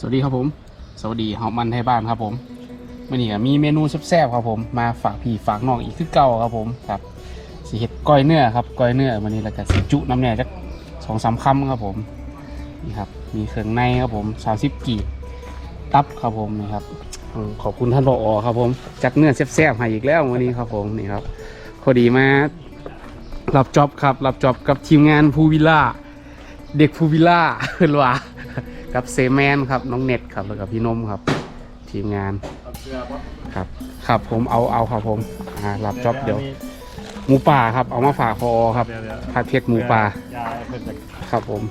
สวัสดีครับผม สวัสดีเฮามันไทยบ้านครับผมวันนี้มีเมนูแซ่บๆครับผมมาฝากพี่ฝากน้องอีกคือเก่าครับผมครับสีเห็ดก้อยเนื้อครับก้อยเนื้อวันนี้แล้วก็สีจุน้ำแน่จักสองสามคำครับผมนี่ครับมีเครื่องในครับผมสามสิบกีบตับครับผมนี่ครับขอบคุณท่านรออครับผมจัดเนื้อแซ่บๆให้อีกแล้ววันนี้ครับผมนี่ครับพอดีมารับจ็อบครับรับจ็อบกับทีมงานภูวิล่าเด็กภูวิลล่าเพื่อนว่า กับเซแมนครับน้องเน็ตครับแล้วก็พี่นมครับ ทีมงานครับครับผมเอาเอาครับผมอ่ารับจ็อบเดี๋ยวหมูป่าครับเอามาฝากพอครับผัดเผ็ดหมูป่ายายเพิ่นจะครับผม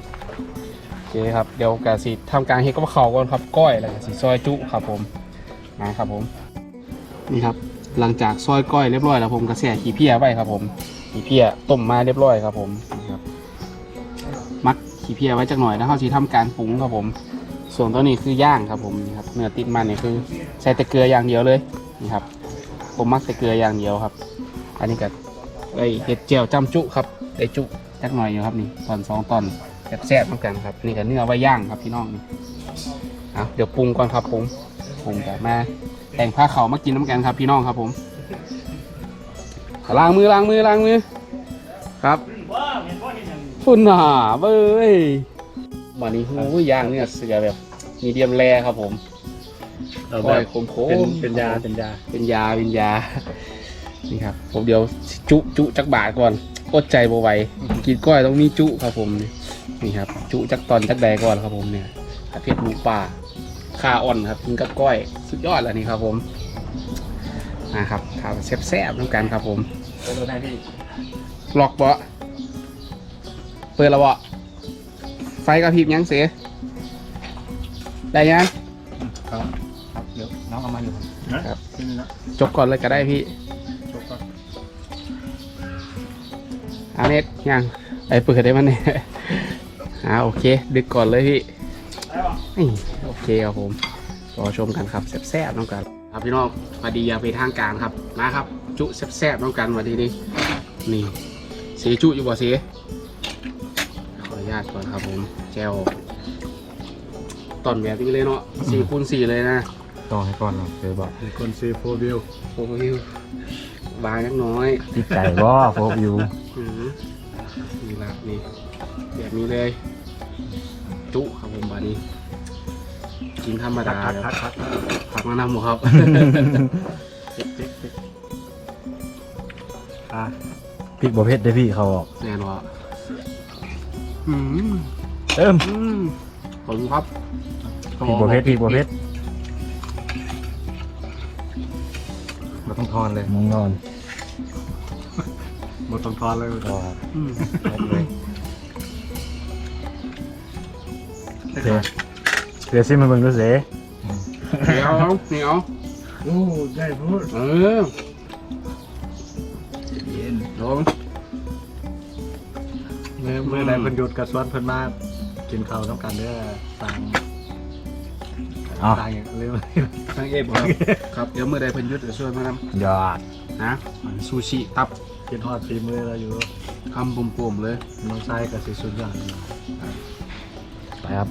โอเคครับเดี๋ยวกะสิทำการเฮ็ดกับเขาวก่อนครับก้อยแล้วก็สิซอยจุครับผมนะครับผม นี่ครับหลังจากซอยก้อยเรียบร้อยแล้วผมก็แส่ขี้เพี้ยไว้ครับผมขี้เพี้ยต้มมาเรียบร้อยครับผมนี่ครับมัก ขี้เพียไว้จักหน่อยแล้วเขาสิทำการปรุงครับผม ส่วนตัวนี้คือย่างครับผมนี่ครับเนื้อติดมันนี่คือใช้แต่เกลืออย่างเดียวเลยนี่ครับ ผมมักแต่เกลืออย่างเดียวครับ อันนี้ก็ไอเห็ดเจียวจำจุครับได้จุจักหน่อยอยู่ครับนี่ตอนสองตอนแซ่บๆเหมือนกันครับนี่ก็เนื้อไว้ย่างครับพี่น้องนี่เอาเดี๋ยวปรุงก่อนครับปรุงปรุงแต่มาแต่งผ้าเขามากินน้ำกันครับพี่น้องครับผมล้างมือล้างมือล้างมือครับ เห็นอย่างฝุ่นหนาเบ้ยวันนี้หูย่างเนี่ยเสือแบบ มีเดียมแรครับผมเราก้แบอยบโค้งๆเป็นเป็นยาเป็นยาเป็นยาเป็นยา นี่ครับ ผมเดี๋ยวจุจุจักบาทก่อนอดใจบ่ไหวกินก้อยต้องมีจุครับผมนี่นี่ครับ จุจักตอนจักใดก่อนครับผมเนี่ยผัดเผ็ดหมูป่าข้าอ่อนครับกินกับก้อยสุดยอดแล้วนี่ครับผมนะครับทานแซ่บๆน้ำกันครับผม เป็นตัวไหนพี่ล็อกเบาะ เปิดแล้วเบาะไฟกระพริบยังเสียได้ยังครับครับเดี๋ยวน้องเอามาอยู่นะครับขึ้นแล้วจบก่อนเลยก็ได้พี่จบก่อนอาเน็ตยังไอเปิดได้มันเนี่ยอ่าโอเค ดึกก่อนเลยพี่ได้ป่ะนี่โอเคครับผมรอชมกันครับแซ่บๆน้องกันครับพี่น้องพอดีอยางไปนทางการครับนะครับ จุแซ่บๆน้องกันวันนี้นี่นี่เสียจุอยู่บ่เสียขออนุ ญาตก่อนครับผมแจวตอนแบบนี้เลยเนาะสี่คูณสี่เลยนะต้องให้ก่อนเนาะเคยบอกมีคนซีโฟวิวโอ้ยบางนิดน้อยติดใจบ่โฟกอยู่อืมนี่ละนี่แบบนี้เลย จุครับผมบานี้กินธรรมพัดากพักครับพักพักผักมะนาวหมูครับติ๊กติ๊กติ๊กอะพริกบ่เผ็ดได้อพี่เขาบอกแน่นอนอืม เติมอืมขอบคุณครับพริกบ่เผ็ดพริกบ่เผ็ดมาต้องทอนเลยมึงนอนมาต้องทอนเลยก็อืมเลยเดี๋ยวเดี๋ยวซิมาเบิ่งดูเสเหนียวเหนียวโอ้ได้พูดเออเย็นลงเมื่อเมื่อใดเพิ่นหยุดกระสวนเพิ่นมากินข้าวต้องกันเด้อต่างอ๋อ ต่างอย่างเร็วทางเอฟครับ ครับเดี๋ยวเมื่อใดเพิ่นหยุดจะช่วยมาทยอดำนะซูชิตับกินทอดฝีมือเราอยู่คำปุ่มๆเลยน้องชายกับสิสุดยอดเลยไปครับ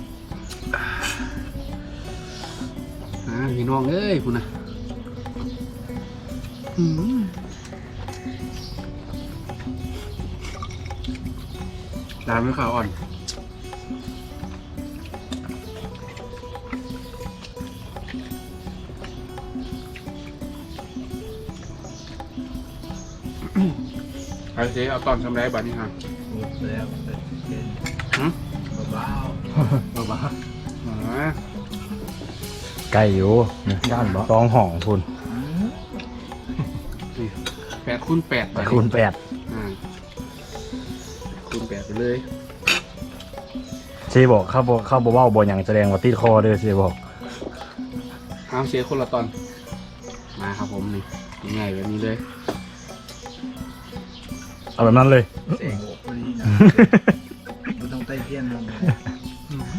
อ่าพี่น้องเอ้ยคุณนะอืม ร้านไม่ขาวอ่อน ไอ้เจ๊เอาตอนทำไรบัตรนี่ฮะหมดแล้วเย็นหืมเบาๆเบาอ๋อ ไก่อยู่ย่านบ่ สองห่องคุณ แปดคูณแปดไปคูณแปด เลยเชบอกเข้าบ่เข้าบ่เว้าบ่หยังแสดงว่าติดคอเด้อเชบอกเอาเสียคนละตอน มาครับผมนี่ง่ายๆแบบนี้เลยเอาแบบนั้นเลยๆเสียงอกพอดีนะไม่ต้องใต้เทียนมัน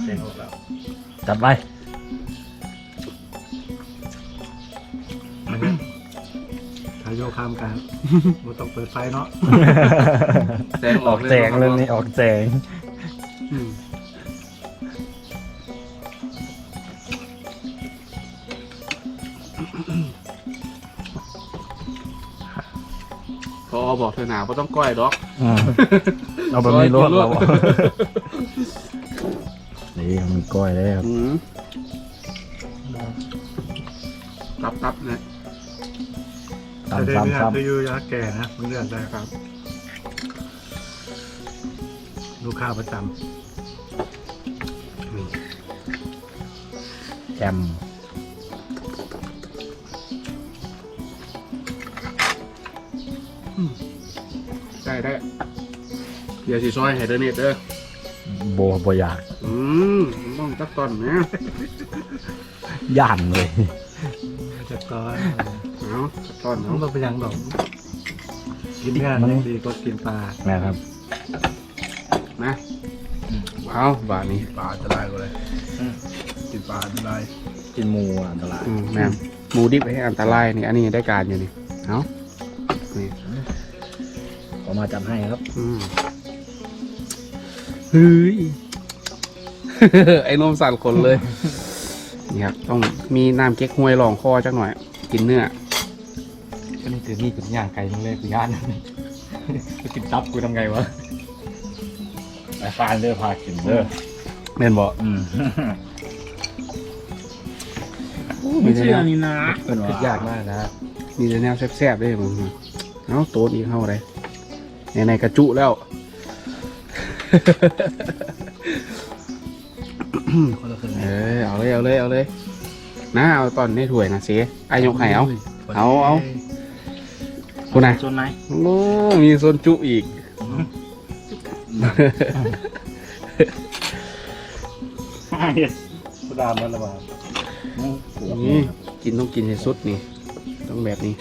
เสียงอกแล้วจัดไป ข้ามกันมันต้องเปิดไฟเนาะแสงออกแจงเลยนี่ออกแจงพอบอกเธอหนาวก็ต้องก้อยดอกเอาแบบนี้รวดเราอนี่มันก้อยแล้วครับตับตับๆนะ จะได้ซ้ำเนื้อซ้คืออยู่ยาแก่นะมึงเลือกได้ครับ ลูกค้าประจำแจมได้ได้เดี๋ยวสิซอยให้เดอเนตเด้อโบโบอยาก อืมต้องตักตอนนะย่านเลยำจะก้อน เอาตักตอนน้องเนาะเราไปยังดอกกินเนื้อยังดีกว่ากินปลานะครับนะเอาบาทนี้ปลาจะได้กว่าเลยกินปลาจะได้กินหมูอันตรายอืมแม่นหมูดิบให้อันตรายนี่อันนี้ได้การอยู่นี่เอานี่ขอมาจัดให้ครับอืมเฮ้ยไอ้นมสั่นขนเลยนี่ครับต้องมีน้ำเก๊กฮวยรองคอจักหน่อย กินเนื้อ ก็นี่คือนี่กูย่างไก่มึงเลยกูย่านกูกินตับกูทำไงวะไอ้ฟานเด้อพากินเด้อแม่นบอกอืมมีแต่แนวนี่นะมันคิดยากมากนะมีแต่แนวแซ่บๆด้วยมึงเอาโต๊ะนี้เข้าอะไรในในๆกระจุแล้วคนละครึ่งเออเอาเลยเอาเลยเอาเลยนะเอาตอนในถ้วยนะเสียอายกไข่เอาเอาเอา คุณนะส่วนไหนโอ้มีโซนจุอีกเฮ็ดผู้ดามมันละบาดนี่กินต้องกินให้สุดนี่ ต้องแบบนี้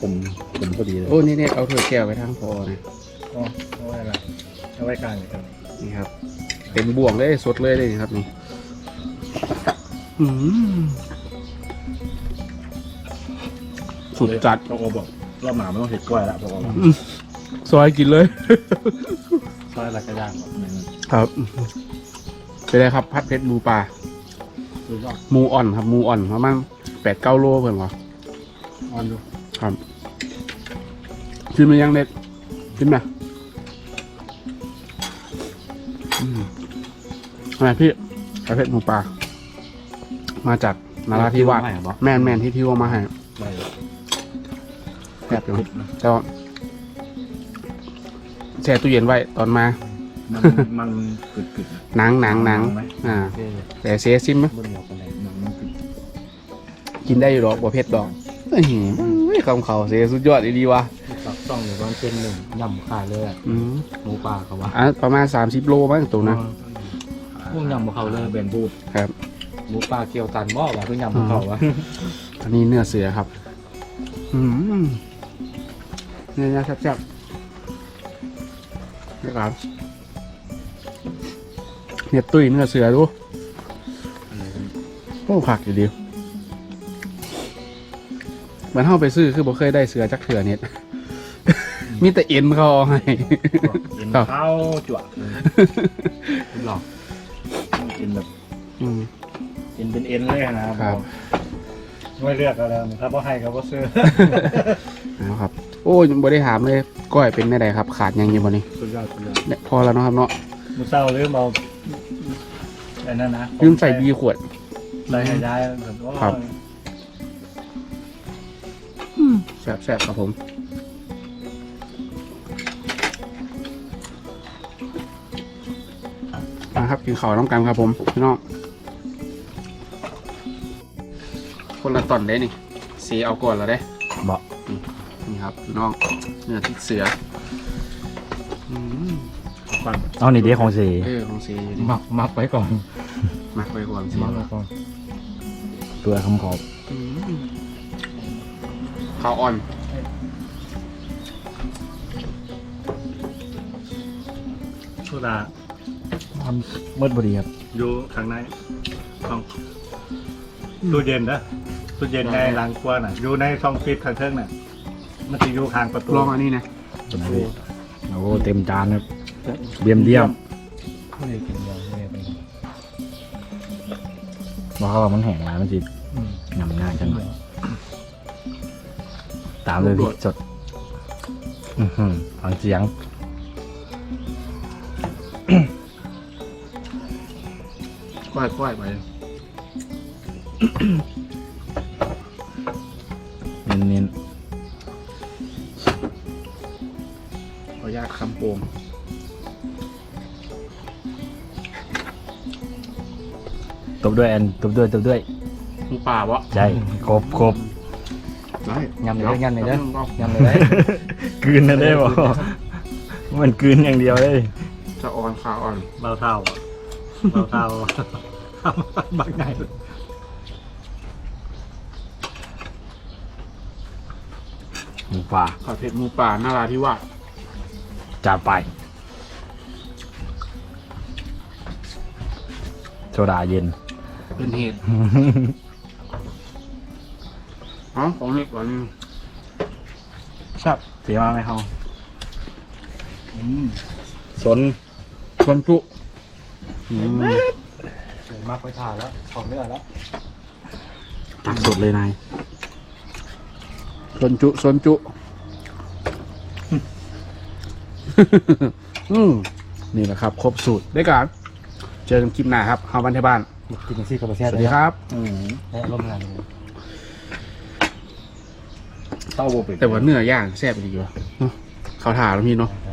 ผมผมพอดีเลยโอ้นี่เนี่ยเอาถ้วยแก้วไปทางพอนะเอาเอาไว้ละเอาไว้กลางเลยกันนี่ครับ เป็นบ่วงเลยสดเลยเลยนี่ครับนี่อืม สุดจัดพอบอกรอบหนาไม่ต้องเห็ดกล้วยละพอบอกซอยกินเลยซอยละกระย่างครับเป็นไรครับ พัดเพชรหมูป่าดูยอดหมูอ่อนครับหมูอ่อนประมาณแปดเก้าโลเพิ่นวะอ่อนดูครับชิมมันยังเด็ดชิมไหมอืมอะไรพี่พัดเพชรหมูป่ามาจากนาราธิวาสแม่นแม่นที่พี่ว่ามาให้ได้แซ่บอยู่แต่ว่าแช่ตู้เย็นไว้ตอนมา มันมันกึดกึดหนังหนังหนังไหมอ่าโอเคแต่เสียซิมไหมบนเหนียวกันเลยหนังมันกึดกินได้อยู่ดอกบัวเพชรดอกเอ้ยไม่คำเขาเสียสุดยอดดีๆวะสับต้องอยู่ประมาณเซนหนึ่งยำขายเลยอะอืมหมูป่าเขาว่าอะประมาณ30โลมั้งตัวนะพวกยำของเขาเลยเบนพูดครับหมูป่าเกี๊ยวตันบ่วะเพิ่งยำของเขาวะอันนี้เนื้อเสือครับ อืม เนื้อแซ่บๆนะครับเนี่ยตุ้ยเนื้อเสือดูโอ้ผักอยู่ดีเหมือนเข้าไปซื้อคือบ่เคยได้เสือจักเถื่อเนี่ยมีแต่เอ็นเขาเอาให้กินครับข้าวจั่วหลอกกินแบบอืมกินเป็นเอ็นเลยนะครับครับ ไม่เลือกอะไรครับเพราะให้เขาก็ซื้อ นะครับ โอ้ยยังบ่ได้ถามเลยก้อยเป็นได้ไดครับ ขาดหยังอยู่บ่นี่สุดยอดสุดยอดเนี่ยพอแล้วเนาะครับเนาะมือเศร้าลืมเอาไอ้นั่นนะลืมใส่บีขวดใส่ให้ย้ายแบบว่าครับ แซ่บๆครับผมนะครับกินข้าวน้ำกันครับผมพี่น้อง คนละตอนได้นี่สีเอาก่อนแล้วได้บอก นี่ครับพี่น้องเนื้อที่เสืออืมก่อนเอานี่เดีของสีเออของสีอยู่นี่หมักหมักไว้ก่อนหมักไว้ก่อนสีหมักไว้ก่อนตัวคำขอบอืมข้าวอ่อนโซดาทำมืดพอดีครับอยู่ข้างในต้องตู้เย็นนะตู้เย็นในล้างครัวน่ะ อยู่ในช่องฟิตข้างเทิงน่ะ มันจะอยู่ข้างประตูลองอันนี้นะจะพูดโอ้เต็มจานครับเบียมเดียมไม่ได้กินเดียวไม่ได้เป็นว่าเขาว่ามันแห้งแล้วมันจิอืมยำง่ายจังเลยตามเลยพี่สดอื้อหือฟังเสียงก้อยก้อยไปเน้น บด้วยแอนตบด้วยตบด้วยหมูป่าวะใช่ครบครบได้ยำเลยเด้อยำเลยเด้อก็ยำเลยเด้อกลืนนะได้บ่มันกลืนอย่างเดียวเลยจะอ่อนขาอ่อนเบาเท่าเบาเท่าบางไงหมูป่าข้าวเผ็ดหมูป่านาราธิวาสจัดไป โซดาเย็น เป็นเหตุอ๋อของเล็กกว่านี้ครับเสียมาไหมเขาสนชวนจุอืมมากไปถ่ายแล้วของเนื้อแล้วตักสดเลยนายชวนจุชวนจุอืมนี่แหละครับ ครบสูตรได้การเจอกันคลิปหน้าครับเฮาวันที่บ้าน กินอย่างซี่กับสแซ่บวัสดีครับและร่วมงานเต้าโบเป็ดแต่ว่าเนื้อย่างแซ่บดีว่ะเนอะเขาถามแล้วพี่เนาะแ